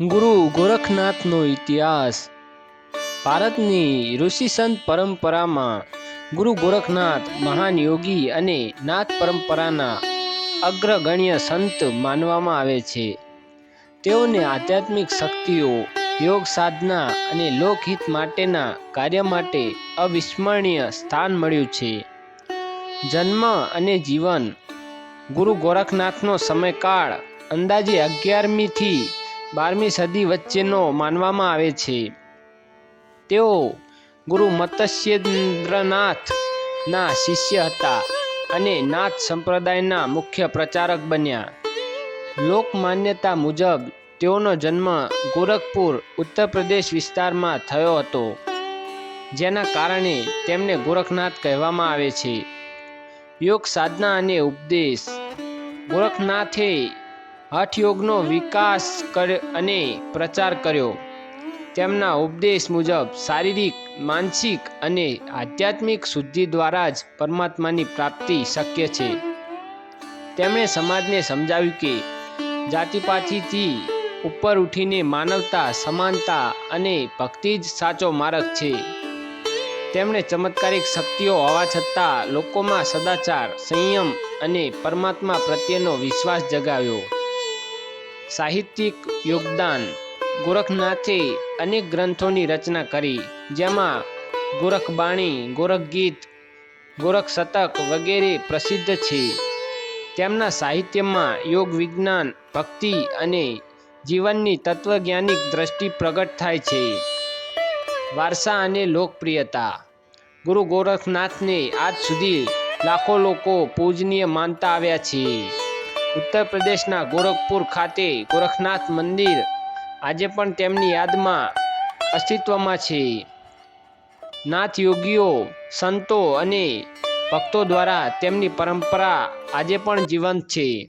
ગુરુ ગોરખનાથનો ઇતિહાસ. ભારતની ઋષિ સંત પરંપરામાં ગુરુ ગોરખનાથ મહાન યોગી અને નાથ પરંપરાના અગ્રગણ્ય સંત માનવામાં આવે છે. તેઓને આધ્યાત્મિક શક્તિઓ, યોગ સાધના અને લોકહિત માટેના કાર્ય માટે અવિસ્મરણીય સ્થાન મળ્યું છે. જન્મ અને જીવન. ગુરુ ગોરખનાથનો સમયકાળ અંદાજે અગિયારમીથી બારમી સદી વચ્ચેનો માનવામાં આવે છે. તેઓ ગુરુ મત્સ્યેન્દ્રનાથ ના શિષ્ય હતા અને નાથ સંપ્રદાયના મુખ્ય પ્રચારક બન્યા. લોક માન્યતા મુજબ તેઓનો જન્મ ગોરખપુર, ઉત્તર પ્રદેશ વિસ્તારમાં થયો હતો, જેના કારણે તેમને ગોરખનાથ કહેવામાં આવે છે. યોગ સાધના અને ઉપદેશ. ગોરખનાથે હઠયોગનો વિકાસ કર્યો અને પ્રચાર કર્યો. તેમના ઉપદેશ મુજબ શારીરિક, માનસિક અને આધ્યાત્મિક શુદ્ધિ દ્વારા જ પરમાત્માની પ્રાપ્તિ શક્ય છે. તેમણે સમાજને સમજાવ્યું કે જાતિપાતિથી ઉપર ઉઠીને માનવતા, સમાનતા અને ભક્તિ જ સાચો માર્ગ છે. તેમણે ચમત્કારિક શક્તિઓ હોવા છતાં લોકોમાં સદાચાર, સંયમ અને પરમાત્મા પ્રત્યેનો વિશ્વાસ જગાવ્યો. સાહિત્યિક યોગદાન ગોરખનાથે અનેક ગ્રંથોની રચના કરી, જેમાં ગોરખબાણી, ગોરખગીત ગોરખ શતક વગેરે પ્રસિદ્ધ છે. તેમના સાહિત્યમાં યોગ વિજ્ઞાન, ભક્તિ અને જીવનની તત્વજ્ઞાનિક દ્રષ્ટિ પ્રગટ થાય છે. વારસા અને લોકપ્રિયતા. ગુરુ ગોરખનાથને આજ સુધી લાખો લોકો પૂજનીય માનતા આવ્યા છે. ઉત્તર પ્રદેશના ગોરખપુર ખાતે ગોરખનાથ મંદિર. આજે પણ તેમની યાદમાં અસ્તિત્વમાં છે. નાથ યોગીઓ, સંતો અને ભક્તો દ્વારા તેમની પરંપરા આજે પણ જીવંત છે.